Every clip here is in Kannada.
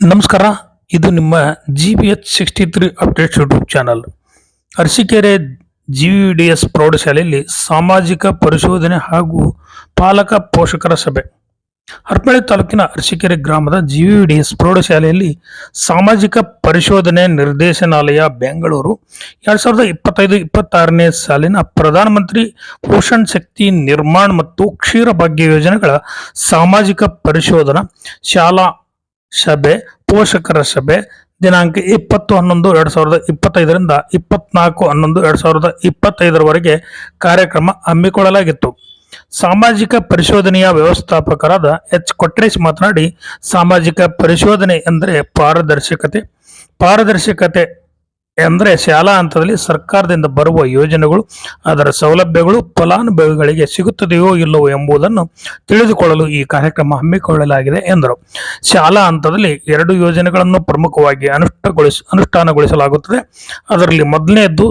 ನಮಸ್ಕಾರ, ಇದು ನಿಮ್ಮ G B H sixty three updates YouTube channel Arasikere G V D S ಪ್ರೌಢಶಾಲೆಯಲ್ಲಿ ಸಾಮಾಜಿಕ ಪರಿಶೋಧನೆ ಹಾಗೂ ಪಾಲಕ ಪೋಷಕರ ಸಭೆ. ಹರಪಳ್ಳಿ ತಾಲೂಕಿನ ಅರಸೀಕೆರೆ ಗ್ರಾಮದ ಜಿ ವಿ ಡಿ ಎಸ್ ಪ್ರೌಢಶಾಲೆಯಲ್ಲಿ ಸಾಮಾಜಿಕ ಪರಿಶೋಧನೆ ನಿರ್ದೇಶನಾಲಯ, ಬೆಂಗಳೂರು, ಎರಡು ಸಾವಿರದ ಇಪ್ಪತ್ತೈದು ಇಪ್ಪತ್ತಾರನೇ ಸಾಲಿನ ಪ್ರಧಾನಮಂತ್ರಿ ಪೋಷಣ್ ಶಕ್ತಿ ನಿರ್ಮಾಣ ಮತ್ತು ಕ್ಷೀರ ಭಾಗ್ಯ ಯೋಜನೆಗಳ ಸಾಮಾಜಿಕ ಪರಿಶೋಧನಾ ಶಾಲಾ ಸಭೆ ಪೋಷಕರ ಸಭೆ ದಿನಾಂಕ ಇಪ್ಪತ್ತು ಹನ್ನೊಂದು ಎರಡು ಸಾವಿರದ ಇಪ್ಪತ್ತೈದರಿಂದ ಇಪ್ಪತ್ನಾಲ್ಕು ಹನ್ನೊಂದು ಎರಡು ಸಾವಿರದ ಇಪ್ಪತ್ತೈದರವರೆಗೆ ಕಾರ್ಯಕ್ರಮ ಹಮ್ಮಿಕೊಳ್ಳಲಾಗಿತ್ತು. ಸಾಮಾಜಿಕ ಪರಿಶೋಧನೆಯ ವ್ಯವಸ್ಥಾಪಕರಾದ ಎಚ್. ಕೊಟ್ರೇಶ್ ಮಾತನಾಡಿ, ಸಾಮಾಜಿಕ ಪರಿಶೋಧನೆ ಎಂದರೆ ಪಾರದರ್ಶಕತೆ. ಪಾರದರ್ಶಕತೆ ಎಂದರೆ ಶಾಲಾ ಹಂತದಲ್ಲಿ ಸರ್ಕಾರದಿಂದ ಬರುವ ಯೋಜನೆಗಳು, ಅದರ ಸೌಲಭ್ಯಗಳು, ಫಲಾನುಭವಿಗಳಿಗೆ ಸಿಗುತ್ತದೆಯೋ ಇಲ್ಲವೋ ಎಂಬುದನ್ನು ತಿಳಿದುಕೊಳ್ಳಲು ಈ ಕಾರ್ಯಕ್ರಮ ಹಮ್ಮಿಕೊಳ್ಳಲಾಗಿದೆ ಎಂದರು. ಶಾಲಾ ಹಂತದಲ್ಲಿ ಎರಡು ಯೋಜನೆಗಳನ್ನು ಪ್ರಮುಖವಾಗಿ ಅನುಷ್ಠಗೊಳಿಸ, ಅನುಷ್ಠಾನಗೊಳಿಸಲಾಗುತ್ತದೆ. ಅದರಲ್ಲಿ ಮೊದಲನೆಯದ್ದು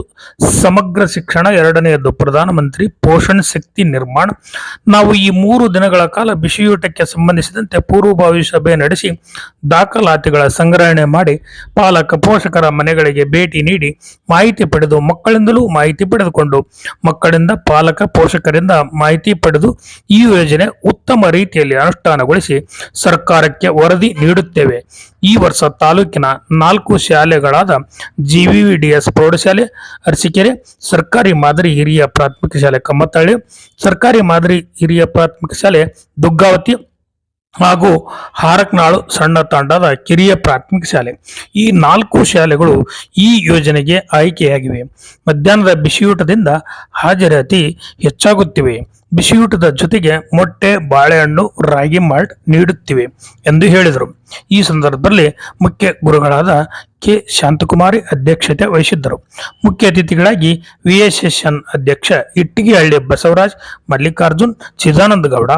ಸಮಗ್ರ ಶಿಕ್ಷಣ, ಎರಡನೆಯದ್ದು ಪ್ರಧಾನಮಂತ್ರಿ ಪೋಷಣ್ ಶಕ್ತಿ ನಿರ್ಮಾಣ. ನಾವು ಈ ಮೂರು ದಿನಗಳ ಕಾಲ ಬಿಸಿಯೂಟಕ್ಕೆ ಸಂಬಂಧಿಸಿದಂತೆ ಪೂರ್ವಭಾವಿ ಸಭೆ ನಡೆಸಿ ದಾಖಲಾತಿಗಳ ಸಂಗ್ರಹಣೆ ಮಾಡಿ ಪಾಲಕ ಪೋಷಕರ ಮನೆಗಳಿಗೆ ಭೇಟಿ ನೀಡಿ ಮಾಹಿತಿ ಪಡೆದು ಮಕ್ಕಳಿಂದಲೂ ಮಾಹಿತಿ ಪಡೆದುಕೊಂಡು ಮಕ್ಕಳಿಂದ ಪಾಲಕ, ಪೋಷಕರಿಂದ ಮಾಹಿತಿ ಪಡೆದು ಈ ಯೋಜನೆ ಉತ್ತಮ ರೀತಿಯಲ್ಲಿ ಅನುಷ್ಠಾನಗೊಳಿಸಿ ಸರ್ಕಾರಕ್ಕೆ ವರದಿ ನೀಡುತ್ತೇವೆ. ಈ ವರ್ಷ ತಾಲೂಕಿನ ನಾಲ್ಕು ಶಾಲೆಗಳಾದ ಜಿವಿವಿಡಿಎಸ್ ಪ್ರೌಢಶಾಲೆ, ಅರಸಿಕೆರೆ, ಸರ್ಕಾರಿ ಮಾದರಿ ಹಿರಿಯ ಪ್ರಾಥಮಿಕ ಶಾಲೆ ಕಮ್ಮತ್ತಳ್ಳಿ, ಸರ್ಕಾರಿ ಮಾದರಿ ಹಿರಿಯ ಪ್ರಾಥಮಿಕ ಶಾಲೆ ದುಗ್ಗಾವತಿ ಹಾಗೂ ಹಾರಕ್ನಾಳು ಸಣ್ಣ ತಾಂಡದ ಕಿರಿಯ ಪ್ರಾಥಮಿಕ ಶಾಲೆ. ಈ ನಾಲ್ಕು ಶಾಲೆಗಳು ಈ ಯೋಜನೆಗೆ ಆಯ್ಕೆಯಾಗಿವೆ. ಮಧ್ಯಾಹ್ನದ ಬಿಸಿಯೂಟದಿಂದ ಹಾಜರಾತಿ ಹೆಚ್ಚಾಗುತ್ತಿವೆ. ಬಿಸಿಯೂಟದ ಜೊತೆಗೆ ಮೊಟ್ಟೆ, ಬಾಳೆಹಣ್ಣು, ರಾಗಿ ಮಾಲ್ಟ್ ನೀಡುತ್ತಿವೆ ಎಂದು ಹೇಳಿದರು. ಈ ಸಂದರ್ಭದಲ್ಲಿ ಮುಖ್ಯ ಗುರುಗಳಾದ ಕೆ. ಶಾಂತಕುಮಾರಿ ಅಧ್ಯಕ್ಷತೆ ವಹಿಸಿದ್ದರು. ಮುಖ್ಯ ಅತಿಥಿಗಳಾಗಿ ವಿಎಸ್ಎಸ್ಎನ್ ಅಧ್ಯಕ್ಷ ಇಟ್ಟಿಗೆಹಳ್ಳಿ ಬಸವರಾಜ್, ಮಲ್ಲಿಕಾರ್ಜುನ್, ಚಿದಾನಂದ ಗೌಡ,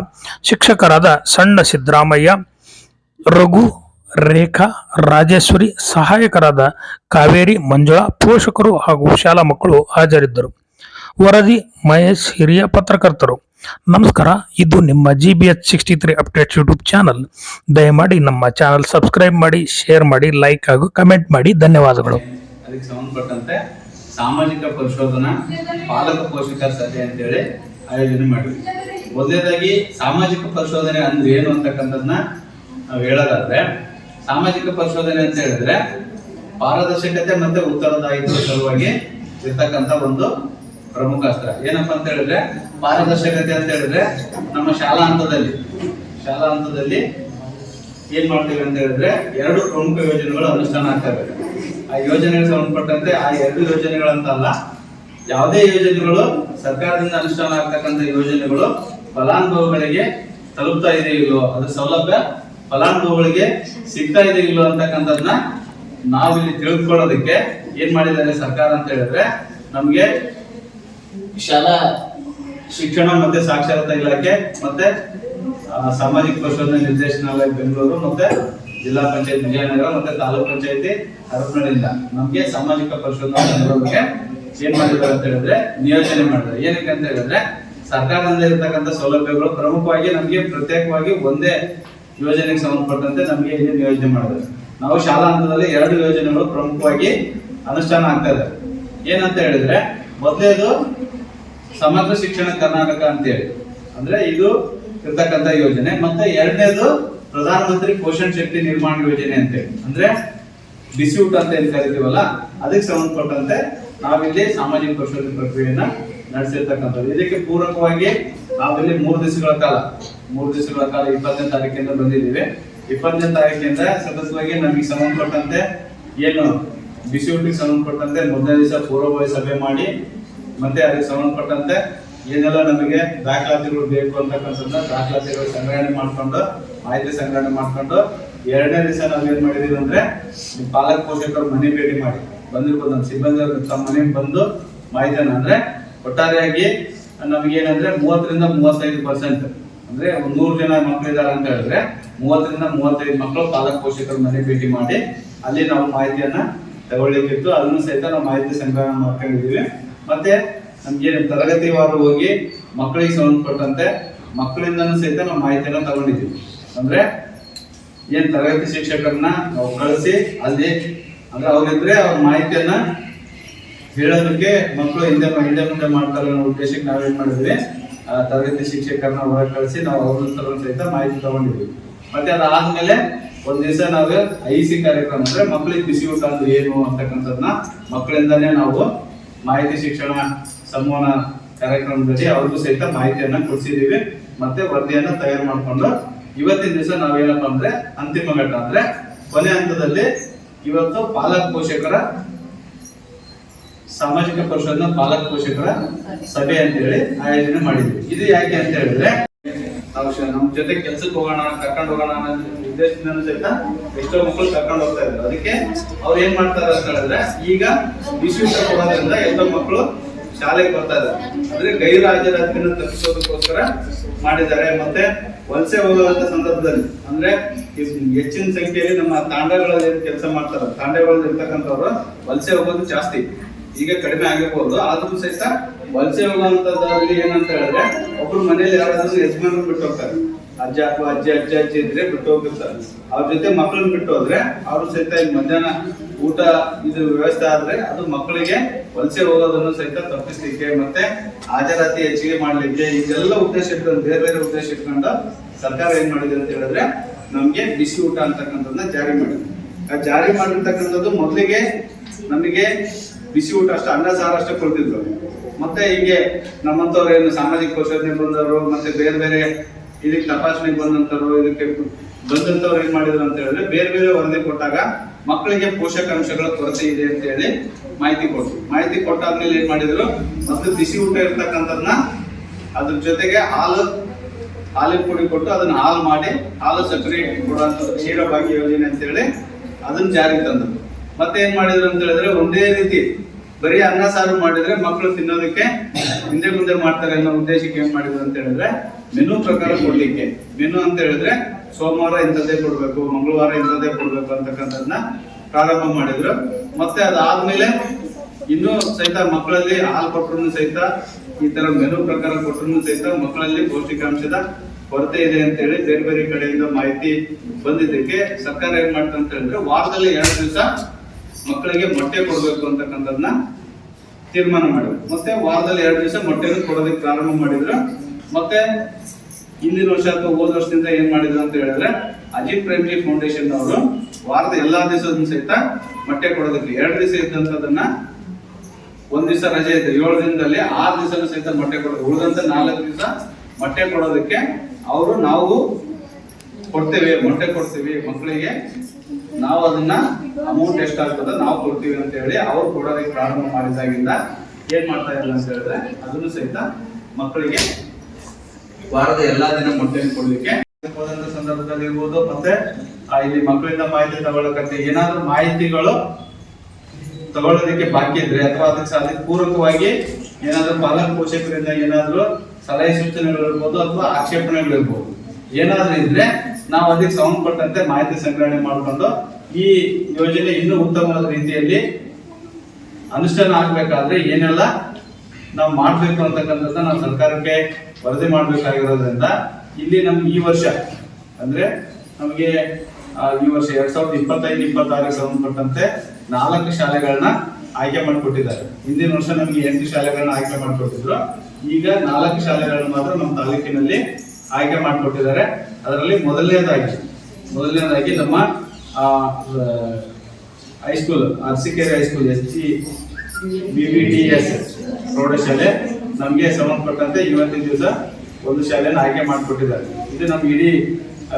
ಶಿಕ್ಷಕರಾದ ಸಣ್ಣ ಸಿದ್ದರಾಮಯ್ಯ, ರಘು ರೇಖಾ, ರಾಜೇಶ್ವರಿ, ಸಹಾಯಕರಾದ ಕಾವೇರಿ ಮಂಜುಳಾ, ಪೋಷಕರು ಹಾಗೂ ಶಾಲಾ ಮಕ್ಕಳು ಹಾಜರಿದ್ದರು. ವರದಿ ಮಹೇಶ್ ಹಿರಿಯ ಪತ್ರಕರ್ತರು. ನಮಸ್ಕಾರ, ಇದು ನಿಮ್ಮ G B H sixty three updates YouTube channel ದಯಮಾಡಿ ನಮ್ಮ ಚಾನಲ್ ಸಬ್ಸ್ಕ್ರೈಬ್ ಮಾಡಿ ಶೇರ್ ಮಾಡಿ ಲೈಕ್ ಹಾಗೂ ಕಮೆಂಟ್ ಮಾಡಿ. ಧನ್ಯವಾದಗಳು. ಅದಕ್ಕೆ ಸಂಬಂಧಪಟ್ಟಂತೆ ಸಾಮಾಜಿಕ ಪರಿಶೋಧನಾ ಪಾಲಕ ಪೋಷಕರ ಸಭೆ ಅಂತೇಳಿ ಆಯೋಜನೆ ಮಾಡಿದ್ವಿ. ಒಂದೇದಾಗಿ ಸಾಮಾಜಿಕ ಪರಿಶೋಧನೆ ಅಂದ್ರೆ ಏನು ಅಂತಕ್ಕಂಥದ್ದನ್ನ ನಾವು ಹೇಳೋದಾದ್ರೆ, ಸಾಮಾಜಿಕ ಪರಿಶೋಧನೆ ಅಂತ ಹೇಳಿದ್ರೆ ಪಾರದರ್ಶಕತೆ ಮತ್ತೆ ಉತ್ತರದಾಯಿತ್ವ ಸಲುವಾಗಿ ಇರ್ತಕ್ಕಂಥ ಒಂದು ಪ್ರಮುಖ ಅಸ್ತ್ರ. ಏನಪ್ಪಾ ಅಂತ ಹೇಳಿದ್ರೆ, ಪಾರದರ್ಶಕತೆ ಅಂತ ಹೇಳಿದ್ರೆ ನಮ್ಮ ಶಾಲಾ ಹಂತದಲ್ಲಿ. ಶಾಲಾ ಹಂತದಲ್ಲಿ ಏನ್ ಮಾಡ್ತೀವಿ ಅಂತ ಹೇಳಿದ್ರೆ, ಎರಡು ಪ್ರಮುಖ ಯೋಜನೆಗಳು ಅನುಷ್ಠಾನ ಆಗ್ತವೆ ಆ ಯೋಜನೆಗೆ ಸಂಬಂಧಪಟ್ಟಂತೆ ಆ ಎರಡು ಯೋಜನೆಗಳಂತಲ್ಲ, ಯಾವುದೇ ಯೋಜನೆಗಳು ಸರ್ಕಾರದಿಂದ ಅನುಷ್ಠಾನ ಆಗ್ತಕ್ಕಂಥ ಯೋಜನೆಗಳು ಫಲಾನುಭವಿಗಳಿಗೆ ತಲುಪ್ತಾ ಇದೆ ಇಲ್ಲೋ ಅದ್ರ ಸೌಲಭ್ಯ ಫಲಾನುಭವಿಗಳಿಗೆ ಸಿಗ್ತಾ ಇದೆ ಇಲ್ಲೋ ಅಂತಕ್ಕಂಥದ್ನ ನಾವಿಲ್ಲಿ ತಿಳ್ಕೊಳ್ಳೋದಕ್ಕೆ ಏನ್ ಮಾಡಿದ್ದಾರೆ ಸರ್ಕಾರ ಅಂತ ಹೇಳಿದ್ರೆ, ನಮ್ಗೆ ಶಾಲಾ ಶಿಕ್ಷಣ ಮತ್ತೆ ಸಾಕ್ಷರತಾ ಇಲಾಖೆ ಮತ್ತೆ ಸಾಮಾಜಿಕ ಪರಿಶೋಧನೆ ನಿರ್ದೇಶನಾಲಯ ಬೆಂಗಳೂರು ಮತ್ತೆ ಜಿಲ್ಲಾ ಪಂಚಾಯತ್ ವಿಜಯನಗರ ಮತ್ತೆ ತಾಲೂಕ್ ಪಂಚಾಯತಿ ಹರಪನಹಳ್ಳಿಯಿಂದ. ನಮ್ಗೆ ಸಾಮಾಜಿಕ ಪರಿಶೋಧನಾ ಏನ್ ಮಾಡಿದ್ದಾರೆ ಅಂತ ಹೇಳಿದ್ರೆ, ನಿಯೋಜನೆ ಮಾಡಿದ್ದಾರೆ. ಏನಕ್ಕೆ ಅಂತ ಹೇಳಿದ್ರೆ, ಸರ್ಕಾರದಿಂದ ಇರತಕ್ಕಂತ ಸೌಲಭ್ಯಗಳು ಪ್ರಮುಖವಾಗಿ ನಮ್ಗೆ ಪ್ರತ್ಯೇಕವಾಗಿ ಒಂದೇ ಯೋಜನೆಗೆ ಸಂಬಂಧಪಟ್ಟಂತೆ ನಮ್ಗೆ ಇಲ್ಲಿ ನಿಯೋಜನೆ ಮಾಡಿದ್ರು ನಾವು ಶಾಲಾ ಹಂತದಲ್ಲಿ ಎರಡು ಯೋಜನೆಗಳು ಪ್ರಮುಖವಾಗಿ ಅನುಷ್ಠಾನ ಆಗ್ತಾ ಇದೆ. ಏನಂತ ಹೇಳಿದ್ರೆ ಮೊದಲೇದು ಸಮಗ್ರ ಶಿಕ್ಷಣ ಕರ್ನಾಟಕ ಅಂತೇಳಿ. ಅಂದ್ರೆ ಇದು ಇರ್ತಕ್ಕಂಥ ಯೋಜನೆ. ಮತ್ತೆ ಎರಡನೇದು ಪ್ರಧಾನಮಂತ್ರಿ ಪೋಷಣ್ ಶಕ್ತಿ ನಿರ್ಮಾಣ ಯೋಜನೆ ಅಂತೇಳಿ. ಅಂದ್ರೆ ಬಿಸಿಯೂಟ್ ಅಂತ ಏನ್ ಕರಿತೀವಲ್ಲ, ಅದಕ್ಕೆ ಸಂಬಂಧಪಟ್ಟಂತೆ ನಾವಿಲ್ಲಿ ಸಾಮಾಜಿಕ ಪರಿಶೋಧನೆ ಪ್ರಕ್ರಿಯೆಯನ್ನ ನಡೆಸಿರ್ತಕ್ಕಂಥದ್ದು. ಇದಕ್ಕೆ ಪೂರಕವಾಗಿ ನಾವಿಲ್ಲಿ ಮೂರು ದಿವಸಗಳ ಕಾಲ, ಮೂರು ದಿವಸಗಳ ಕಾಲ, ಇಪ್ಪತ್ತನೇ ತಾರೀಕಿಂದ ಬಂದಿದ್ದೀವಿ. ಇಪ್ಪತ್ತನೇ ತಾರೀಕಿಂದ ಸತತವಾಗಿ ನಮಗೆ ಸಂಬಂಧಪಟ್ಟಂತೆ ಏನು ಬಿಸಿಯೂಟಿಗೆ ಸಂಬಂಧಪಟ್ಟಂತೆ ಮೊದಲನೇ ದಿವಸ ಪೂರ್ವಭಾವಿ ಸಭೆ ಮಾಡಿ, ಮತ್ತೆ ಅದಕ್ಕೆ ಸಂಬಂಧಪಟ್ಟಂತೆ ಏನೆಲ್ಲ ನಮಗೆ ದಾಖಲಾತಿಗಳು ಬೇಕು ಅಂತಕ್ಕಂಥದ್ದನ್ನ ದಾಖಲಾತಿಗಳು ಸಂಗ್ರಹಣೆ ಮಾಡ್ಕೊಂಡು, ಮಾಹಿತಿ ಸಂಗ್ರಹಣೆ ಮಾಡ್ಕೊಂಡು, ಎರಡನೇ ದಿವಸ ನಾವೇನ್ ಮಾಡಿದೀವಿ ಅಂದ್ರೆ ಪಾಲಕ ಪೋಷಕರು ಮನೆ ಭೇಟಿ ಮಾಡಿ. ಬಂದಿರ್ಬೋದು ನಮ್ಮ ಸಿಬ್ಬಂದಿ ತಮ್ಮ ಮನೆಗೆ ಬಂದು ಮಾಹಿತಿಯನ್ನ ಅಂದ್ರೆ ಒಟ್ಟಾರೆಯಾಗಿ ನಮಗೇನಂದ್ರೆ ಮೂವತ್ತರಿಂದ ಮೂವತ್ತೈದು ಪರ್ಸೆಂಟ್ ಅಂದ್ರೆ ನೂರು ಜನ ಮಕ್ಕಳಿದ್ದಾರೆ ಅಂತ ಹೇಳಿದ್ರೆ ಮೂವತ್ತರಿಂದ ಮೂವತ್ತೈದು ಮಕ್ಕಳು ಪಾಲಕ ಪೋಷಕರು ಮನೆ ಭೇಟಿ ಮಾಡಿ ಅಲ್ಲಿ ನಾವು ಮಾಹಿತಿಯನ್ನ ತಗೊಳ್ಳಿಕ್ಕಿತ್ತು ಅದನ್ನು ಸಹಿತ ನಾವು ಮಾಹಿತಿ ಸಂಗ್ರಹ ಮಾಡ್ಕೊಂಡಿದ್ದೀವಿ. ಮತ್ತೆ ನಮ್ಗೆ ತರಗತಿವಾರು ಹೋಗಿ ಮಕ್ಕಳಿಗೆ ಸಂಬಂಧಪಟ್ಟಂತೆ ಮಕ್ಕಳಿಂದನೂ ಸಹಿತ ನಾವು ಮಾಹಿತಿಯನ್ನ ತಗೊಂಡಿದ್ದೀವಿ. ಅಂದ್ರೆ ಏನ್ ತರಗತಿ ಶಿಕ್ಷಕರನ್ನ ನಾವು ಕಳಿಸಿ ಅಲ್ಲಿ, ಅಂದ್ರೆ ಅವ್ರಿದ್ರೆ ಅವ್ರ ಮಾಹಿತಿಯನ್ನ ಹೇಳೋದಕ್ಕೆ ಮಕ್ಕಳು ಹಿಂದೆ ಹಿಂದೆ ಮುಂದೆ ಮಾಡ್ತಾರೆ ಅನ್ನೋ ಉದ್ದೇಶಕ್ಕೆ ನಾವೇನ್ ಮಾಡಿದ್ವಿ. ತರಗತಿ ಶಿಕ್ಷಕರನ್ನ ಹೊರಗೆ ಕಳಿಸಿ ನಾವು ಅವ್ರ ಸಹಿತ ಮಾಹಿತಿ ತಗೊಂಡಿದ್ವಿ ಮತ್ತೆ ಅದಾದ್ಮೇಲೆ ಒಂದ್ ದಿವಸ ನಾವು ಐ ಸಿ ಕಾರ್ಯಕ್ರಮ ಅಂದ್ರೆ ಮಕ್ಕಳಿಗೆ ಬಿಸಿ ಊಟ ಅಂದ್ರೆ ಏನು ಅಂತಕ್ಕಂಥದ್ನ ಮಕ್ಕಳಿಂದಾನೇ ನಾವು ಮಾಹಿತಿ ಶಿಕ್ಷಣ ಸಂವಹನ ಕಾರ್ಯಕ್ರಮದಲ್ಲಿ ಅವ್ರಿಗೂ ಸಹಿತ ಮಾಹಿತಿಯನ್ನ ಕೊಡ್ಸಿದೀವಿ. ಮತ್ತೆ ವರದಿಯನ್ನ ತಯಾರು ಮಾಡಿಕೊಂಡು ಇವತ್ತಿನ ದಿವಸ ನಾವೇನಪ್ಪ ಅಂದ್ರೆ ಅಂತಿಮ ಘಟ್ಟ ಅಂದ್ರೆ ಕೊನೆ ಹಂತದಲ್ಲಿ ಇವತ್ತು ಪಾಲಕ ಪೋಷಕರ ಸಾಮಾಜಿಕ ಪರಿಷತ್ನ ಪಾಲಕ ಪೋಷಕರ ಸಭೆ ಅಂತ ಹೇಳಿ ಆಯೋಜನೆ ಮಾಡಿದ್ವಿ. ಇದು ಯಾಕೆ ಅಂತ ಹೇಳಿದ್ರೆ ನಾವು ನಮ್ಮ ನಮ್ ಜೊತೆ ಕೆಲ್ಸಕ್ಕೆ ಹೋಗೋಣ, ಕರ್ಕೊಂಡು ಹೋಗೋಣ ಅನ್ನೋ ಉದ್ದೇಶದಿಂದ ಸಹಿತ ಎಷ್ಟೋ ಮಕ್ಕಳು ಕರ್ಕೊಂಡು ಹೋಗ್ತಾ ಇದ್ರು. ಅದಕ್ಕೆ ಅವ್ರು ಏನ್ ಮಾಡ್ತಾರೆ ಅಂತ ಹೇಳಿದ್ರೆ, ಈಗ ಬಿಸಿ ಹೋಗೋದ್ರಿಂದ ಎಷ್ಟೋ ಮಕ್ಕಳು ಶಾಲೆಗೆ ಬರ್ತಾ ಇದ್ದಾರೆ ಅಂದ್ರೆ ಗೈರು ಹಾಜರಾತಿನ ತಪ್ಪಿಸೋದಕ್ಕೋಸ್ಕರ ಮಾಡಿದ್ದಾರೆ. ಮತ್ತೆ ವಲಸೆ ಹೋಗುವಂತ ಸಂದರ್ಭದಲ್ಲಿ, ಅಂದ್ರೆ ಹೆಚ್ಚಿನ ಸಂಖ್ಯೆಯಲ್ಲಿ ನಮ್ಮ ತಾಂಡಗಳಲ್ಲಿ ಕೆಲಸ ಮಾಡ್ತಾರೆ, ತಾಂಡಗಳಲ್ಲಿ ಇರ್ತಕ್ಕಂಥವ್ರು ವಲಸೆ ಹೋಗೋದು ಜಾಸ್ತಿ. ಈಗ ಕಡಿಮೆ ಆಗಿರ್ಬೋದು. ಆದ್ರೂ ಸಹಿತ ವಲಸೆ ಹೋಗುವಂತದ್ದಲ್ಲಿ ಏನಂತ ಹೇಳಿದ್ರೆ ಒಬ್ರು ಮನೇಲಿ ಯಾರಾದ್ರೂ ಯಜಮಾನರು ಬಿಟ್ಟು ಹೋಗ್ತಾರೆ ಅಜ್ಜ ಅಥವಾ ಅಜ್ಜಿ, ಅಜ್ಜ, ಅಜ್ಜಿ ಇದ್ರೆ ಬಿಟ್ಟು ಹೋಗಿರ್ತಾರೆ ಅವ್ರ ಜೊತೆ ಮಕ್ಕಳನ್ನ ಬಿಟ್ಟು ಹೋದ್ರೆ ಅವ್ರು ಸಹಿತ ಮಧ್ಯಾಹ್ನ ಊಟ, ಇದು ವ್ಯವಸ್ಥೆ ಆದ್ರೆ ಅದು ಮಕ್ಕಳಿಗೆ ವಲಸೆ ಹೋಗೋದನ್ನು ಸಹಿತ ತಪ್ಪಿಸ್ಲಿಕ್ಕೆ ಮತ್ತೆ ಹಾಜರಾತಿ ಹೆಚ್ಚಿಗೆ ಮಾಡ್ಲಿಕ್ಕೆ ಇದೆಲ್ಲ ಉದ್ದೇಶ ಇಟ್ಕೊಂಡು, ಬೇರೆ ಬೇರೆ ಉದ್ದೇಶ ಇಟ್ಕೊಂಡು ಸರ್ಕಾರ ಏನ್ ಮಾಡಿದೆ ಅಂತ ಹೇಳಿದ್ರೆ ನಮ್ಗೆ ಬಿಸಿ ಊಟ ಅಂತಕ್ಕಂಥದ್ದನ್ನ ಜಾರಿ ಮಾಡಿದೆ ಆ ಜಾರಿ ಮಾಡಿರ್ತಕ್ಕಂಥದ್ದು ಮೊದಲಿಗೆ ನಮಗೆ ಬಿಸಿ ಊಟ ಅಷ್ಟೇ, ಅನ್ನ, ಸಾರು ಅಷ್ಟೇ ಕೊಡ್ತಿದ್ರು. ಮತ್ತೆ ಹಿಂಗೆ ನಮ್ಮಂಥವ್ರು ಏನು ಸಾಮಾಜಿಕ ಪರಿಷತ್ಗೆ ಬಂದವರು, ಮತ್ತೆ ಬೇರೆ ಬೇರೆ ಇದಕ್ಕೆ ತಪಾಸಣೆಗೆ ಬಂದಂತವ್ರು ಇದಕ್ಕೆ ಬಂದಂತವ್ರು ಏನ್ ಮಾಡಿದ್ರು ಅಂತ ಹೇಳಿದ್ರೆ ಬೇರೆ ಬೇರೆ ವರದಿ ಕೊಟ್ಟಾಗ ಮಕ್ಕಳಿಗೆ ಪೋಷಕಾಂಶಗಳ ಕೊರತೆ ಇದೆ ಅಂತ ಹೇಳಿ ಮಾಹಿತಿ ಕೊಟ್ಟರು ಮಾಹಿತಿ ಕೊಟ್ಟಾದ್ಮೇಲೆ ಏನ್ ಮಾಡಿದ್ರು ಮತ್ತೆ ಬಿಸಿ ಊಟ ಇರ್ತಕ್ಕಂಥದ್ನ ಅದ್ರ ಜೊತೆಗೆ ಹಾಲು, ಹಾಲಿನ ಪುಡಿ ಕೊಟ್ಟು ಅದನ್ನ ಹಾಲು ಮಾಡಿ, ಹಾಲು ಸಕ್ಕರೆ ಕೊಡುವಂತ ಕ್ಷೀರ ಭಾಗ್ಯ ಯೋಜನೆ ಅಂತ ಹೇಳಿ ಅದನ್ನ ಜಾರಿಗೆ ತಂದ್ರು. ಮತ್ತೆ ಏನ್ ಮಾಡಿದ್ರು ಅಂತ ಹೇಳಿದ್ರೆ ಒಂದೇ ರೀತಿ ಬರೀ ಅನ್ನ ಸಾರು ಮಾಡಿದ್ರೆ ಮಕ್ಕಳು ತಿನ್ನೋದಕ್ಕೆ ಹಿಂದೆ ಮುಂದೆ ಮಾಡ್ತಾರೆ ಅನ್ನೋ ಉದ್ದೇಶಕ್ಕೆ ಏನ್ ಮಾಡಿದ್ರು ಅಂತ ಹೇಳಿದ್ರೆ ಮೆನು ಪ್ರಕಾರ ಕೊಡ್ಲಿಕ್ಕೆ. ಮೆನು ಅಂತ ಹೇಳಿದ್ರೆ ಸೋಮವಾರ ಇಂಥದ್ದೇ ಕೊಡ್ಬೇಕು, ಮಂಗಳವಾರ ಇಂಥದ್ದೇ ಕೊಡ್ಬೇಕು ಅಂತಕ್ಕಂಥದ್ನ ಪ್ರಾರಂಭ ಮಾಡಿದ್ರು. ಮತ್ತೆ ಅದಾದ್ಮೇಲೆ ಇನ್ನು ಸಹಿತ ಮಕ್ಕಳಲ್ಲಿ ಹಾಲು ಕೊಟ್ಟರು ಸಹಿತ, ಈ ತರ ಮೆನು ಪ್ರಕಾರ ಕೊಟ್ಟರು ಸಹಿತ ಮಕ್ಕಳಲ್ಲಿ ಪೌಷ್ಟಿಕಾಂಶದ ಕೊರತೆ ಇದೆ ಅಂತ ಹೇಳಿ ಬೇರೆ ಬೇರೆ ಕಡೆಯಿಂದ ಮಾಹಿತಿ ಬಂದಿದ್ದಕ್ಕೆ ಸರ್ಕಾರ ಏನ್ ಮಾಡ್ತಂತ ಹೇಳಿದ್ರೆ ವಾರದಲ್ಲಿ ಎರಡು ದಿವಸ ಮಕ್ಕಳಿಗೆ ಮೊಟ್ಟೆ ಕೊಡಬೇಕು ಅಂತಕ್ಕಂಥದ್ನ ತೀರ್ಮಾನ ಮಾಡಿದ್ರು. ಮತ್ತೆ ವಾರದಲ್ಲಿ ಎರಡು ದಿವಸ ಮೊಟ್ಟೆಯನ್ನು ಕೊಡೋದಕ್ಕೆ ಪ್ರಾರಂಭ ಮಾಡಿದ್ರು. ಮತ್ತೆ ಹಿಂದಿನ ವರ್ಷ ಅಥವಾ ಹೋದ ವರ್ಷದಿಂದ ಏನ್ ಮಾಡಿದ್ರು ಅಂತ ಹೇಳಿದ್ರೆ ಅಜಿತ್ ಪ್ರೈಮರಿ ಫೌಂಡೇಶನ್ ಅವರು ವಾರದ ಎಲ್ಲಾ ದಿವಸದ ಸಹಿತ ಮೊಟ್ಟೆ ಕೊಡೋದಕ್ಕೆ ಎರಡು ದಿವಸ ಇದ್ದಂತದನ್ನ ಒಂದ್ ದಿವಸ ರಜೆ ಇದೆ ಏಳು ದಿನದಲ್ಲಿ ಆರು ದಿವಸ ಸಹಿತ ಮೊಟ್ಟೆ ಕೊಡೋದು. ಉಳಿದಂತ ನಾಲ್ಕು ದಿವಸ ಮೊಟ್ಟೆ ಕೊಡೋದಕ್ಕೆ ಅವರು ನಾವು ಕೊಡ್ತೇವೆ, ಮೊಟ್ಟೆ ಕೊಡ್ತೀವಿ ಮಕ್ಕಳಿಗೆ. ನಾವು ಅದನ್ನ ಅಮೌಂಟ್ ಎಷ್ಟಾಗ್ತದೆ ನಾವು ಕೊಡ್ತೀವಿ ಅಂತ ಹೇಳಿ ಅವ್ರು ಕೊಡೋದಕ್ಕೆ ಪ್ರಾರಂಭ ಮಾಡಿದಾಗಿಂದ ಏನ್ ಮಾಡ್ತಾ ಇಲ್ಲ ಅಂತ ಹೇಳಿದ್ರೆ ಅದನ್ನು ಸಹಿತ ಮಕ್ಕಳಿಗೆ ವಾರದ ಎಲ್ಲಾ ದಿನ ಮೊಟ್ಟೆಯನ್ನು ಕೊಡ್ಲಿಕ್ಕೆ ಹೋದಂತ ಸಂದರ್ಭದಲ್ಲಿ ಇರ್ಬೋದು. ಮತ್ತೆ ಇಲ್ಲಿ ಮಕ್ಕಳಿಂದ ಮಾಹಿತಿ ತಗೊಳ್ಳಕಂತ ಏನಾದ್ರೂ ಮಾಹಿತಿಗಳು ತಗೊಳ್ಳೋದಕ್ಕೆ ಬಾಕಿ ಇದ್ರೆ ಅಥವಾ ಅದಕ್ಕೆ ಅದಕ್ಕೆ ಪೂರಕವಾಗಿ ಏನಾದ್ರೂ ಪಾಲಕ ಪೋಷಕರಿಂದ ಏನಾದ್ರೂ ಸಲಹೆ ಸೂಚನೆಗಳಿರ್ಬೋದು ಅಥವಾ ಆಕ್ಷೇಪಣೆಗಳಿರ್ಬೋದು ಏನಾದ್ರೂ ಇದ್ರೆ ನಾವು ಅದಕ್ಕೆ ಸಂಬಂಧಪಟ್ಟಂತೆ ಮಾಹಿತಿ ಸಂಗ್ರಹಣೆ ಮಾಡಿಕೊಂಡು ಈ ಯೋಜನೆ ಇನ್ನೂ ಉತ್ತಮವಾದ ರೀತಿಯಲ್ಲಿ ಅನುಷ್ಠಾನ ಆಗ್ಬೇಕಾದ್ರೆ ಏನೆಲ್ಲ ನಾವು ಮಾಡಬೇಕು ಅಂತಕ್ಕಂಥದ್ದು ನಾವು ಸರ್ಕಾರಕ್ಕೆ ವರದಿ ಮಾಡಬೇಕಾಗಿರೋದ್ರಿಂದ ಇಲ್ಲಿ ನಮ್ಗೆ ಈ ವರ್ಷ, ಅಂದ್ರೆ ನಮಗೆ ಈ ವರ್ಷ ಎರಡ್ ಸಾವಿರದ ಇಪ್ಪತ್ತೈದು, ಇಪ್ಪತ್ತಾರಕ್ಕೆ ಸಂಬಂಧಪಟ್ಟಂತೆ ನಾಲ್ಕು ಶಾಲೆಗಳನ್ನ ಆಯ್ಕೆ ಮಾಡಿಕೊಟ್ಟಿದ್ದಾರೆ. ಹಿಂದಿನ ವರ್ಷ ನಮಗೆ ಎಂಟು ಶಾಲೆಗಳನ್ನ ಆಯ್ಕೆ ಮಾಡಿಕೊಟ್ಟಿದ್ರು. ಈಗ ನಾಲ್ಕು ಶಾಲೆಗಳನ್ನ ಮಾತ್ರ ನಮ್ಮ ತಾಲೂಕಿನಲ್ಲಿ ಆಯ್ಕೆ ಮಾಡಿಕೊಟ್ಟಿದ್ದಾರೆ. ಅದರಲ್ಲಿ ಮೊದಲನೇದಾಗಿ ಮೊದಲನೇದಾಗಿ ನಮ್ಮ high school Arasikere high school S C B B T S ಪ್ರೌಢಶಾಲೆ ನಮಗೆ ಸಂಬಂಧಪಟ್ಟಂತೆ ಇವತ್ತಿನ ದಿವಸ ಒಂದು ಶಾಲೆಯನ್ನು ಆಯ್ಕೆ ಮಾಡಿಕೊಟ್ಟಿದ್ದಾರೆ. ಇದು ನಮ್ಮ ಇಡೀ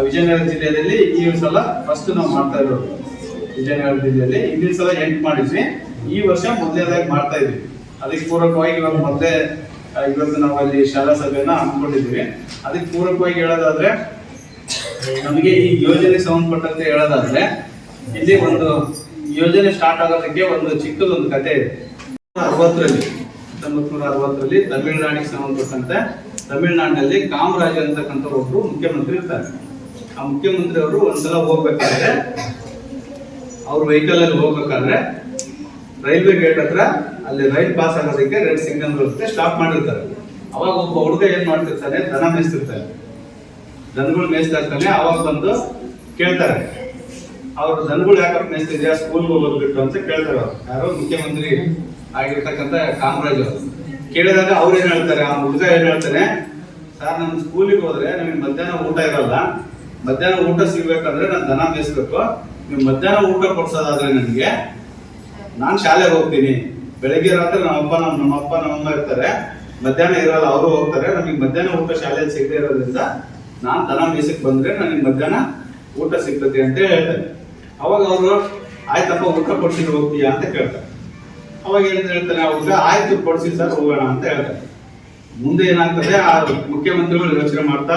ವಿಜಯನಗರ ಜಿಲ್ಲೆಯಲ್ಲಿ ಈ ಸಲ ಫಸ್ಟ್ ನಾವು ಮಾಡ್ತಾ ಇರೋದು. ವಿಜಯನಗರ ಜಿಲ್ಲೆಯಲ್ಲಿ ಹಿಂದಿನ ಸಲ ಎಂಟು ಮಾಡಿದ್ವಿ. ಈ ವರ್ಷ ಮೊದಲನೇದಾಗಿ ಮಾಡ್ತಾ ಇದ್ವಿ. ಅದಕ್ಕೆ ಪೂರಕವಾಗಿ ಇವಾಗ ಆ, ಇವತ್ತು ನಾವು ಅಲ್ಲಿ ಶಾಲಾ ಸಭೆಯನ್ನ ಹಮ್ಮಿಕೊಂಡಿದ್ದೀವಿ. ಅದಕ್ಕೆ ಪೂರಕವಾಗಿ ಹೇಳೋದಾದ್ರೆ, ನಮಗೆ ಈ ಯೋಜನೆ ಸಂಬಂಧಪಟ್ಟಂತೆ ಹೇಳೋದಾದ್ರೆ, ಇಲ್ಲಿ ಒಂದು ಯೋಜನೆ ಸ್ಟಾರ್ಟ್ ಆಗೋದಕ್ಕೆ ಒಂದು ಚಿಕ್ಕದೊಂದು ಕತೆ ಇದೆ. ಅರವತ್ತರಲ್ಲಿ ಹತ್ತೊಂಬತ್ತು ನೂರ ಅರವತ್ತರಲ್ಲಿ ತಮಿಳುನಾಡಿಗೆ ಸಂಬಂಧಪಟ್ಟಂತೆ, ತಮಿಳುನಾಡಿನಲ್ಲಿ ಕಾಮರಾಜ ಅಂತಕ್ಕಂಥ ಒಬ್ರು ಮುಖ್ಯಮಂತ್ರಿ ಇರ್ತಾರೆ. ಆ ಮುಖ್ಯಮಂತ್ರಿ ಅವರು ಒಂದ್ಸಲ ಹೋಗ್ಬೇಕಾದ್ರೆ, ಅವ್ರ ವೆಹಿಕಲ್ ಅಲ್ಲಿ ಹೋಗ್ಬೇಕಾದ್ರೆ ರೈಲ್ವೆ ಗೇಟ್ ಹತ್ರ ಅಲ್ಲಿ ರೈಲ್ ಪಾಸ್ ಆಗೋದಕ್ಕೆ ರೆಡ್ ಸಿಗ್ನಲ್ ಬರುತ್ತೆ ಸ್ಟಾಪ್ ಮಾಡಿರ್ತಾರೆ. ಅವಾಗ ಒಬ್ಬ ಹುಡುಗ ಏನ್ ಮಾಡ್ತಿರ್ತಾನೆ, ದನ ಮೇಯಿಸ್ತಿರ್ತಾನೆ. ದನಗಳು ಮೇಯಿಸ್ತಾ ಇರ್ತಾನೆ, ಅವಾಗ ಬಂದು ಕೇಳ್ತಾರೆ. ಅವ್ರ ದನಗಳು ಯಾಕಪ್ಪ ಮೇಯಿಸ್ತಿದ್ಯಾ ಸ್ಕೂಲ್ಗೆ ಹೋಗೋದು ಬಿಟ್ಟು ಅಂತ ಕೇಳ್ತಾರೆ ಅವ್ರು. ಯಾರು ಮುಖ್ಯಮಂತ್ರಿ ಆಗಿರ್ತಕ್ಕಂಥ ಕಾಮರಾಜ್ ಅವರು. ಕೇಳಿದಾಗ ಅವ್ರು ಏನ್ ಹೇಳ್ತಾರೆ, ಆ ಹುಡುಗ ಏನ್ ಹೇಳ್ತಾನೆ, ಸರ್, ನಾನು ಸ್ಕೂಲಿಗೆ ಹೋದ್ರೆ ನಮಗೆ ಮಧ್ಯಾಹ್ನ ಊಟ ಇರಲ್ಲ. ಮಧ್ಯಾಹ್ನ ಊಟ ಸಿಗ್ಬೇಕಂದ್ರೆ ನಾನು ದನ ಮೇಯಿಸ್ಬೇಕು. ನೀವು ಮಧ್ಯಾಹ್ನ ಊಟ ಕೊಡ್ಸೋದಾದ್ರೆ ನನಗೆ, ನಾನು ಶಾಲೆಗೆ ಹೋಗ್ತೀನಿ. ಬೆಳಗ್ಗೆ ರಾತ್ರಿ ನಮ್ಮಪ್ಪ ನಮ್ಮ ನಮ್ಮಪ್ಪ ನಮ್ಮಮ್ಮ ಇರ್ತಾರೆ. ಮಧ್ಯಾಹ್ನ ಇರಲ್ಲ, ಅವರು ಹೋಗ್ತಾರೆ. ನಮಗೆ ಮಧ್ಯಾಹ್ನ ಊಟ ಶಾಲೆಯಲ್ಲಿ ಸಿಗದೆ ಇರೋದ್ರಿಂದ ನಾನು ತನ ಮೇಸಕ್ಕೆ ಬಂದ್ರೆ ನನಗೆ ಮಧ್ಯಾಹ್ನ ಊಟ ಸಿಗ್ತದೆ ಅಂತ ಹೇಳ್ತಾರೆ. ಅವಾಗ ಅವರು, ಆಯ್ತಪ್ಪ, ಊಟ ಕೊಡ್ಸಿದ್ರು ಹೋಗ್ತೀಯ? ಅಂತ ಕೇಳ್ತಾರೆ. ಅವಾಗ ಏನ್ ಹೇಳ್ತಾನೆ ಅವಾಗ ಆಯ್ತು, ಕೊಡ್ಸಿ ಸರ್, ಹೋಗೋಣ ಅಂತ ಹೇಳ್ತಾರೆ. ಮುಂದೆ ಏನಾಗ್ತದೆ? ಆ ಮುಖ್ಯಮಂತ್ರಿಗಳು ಯೋಚನೆ ಮಾಡ್ತಾ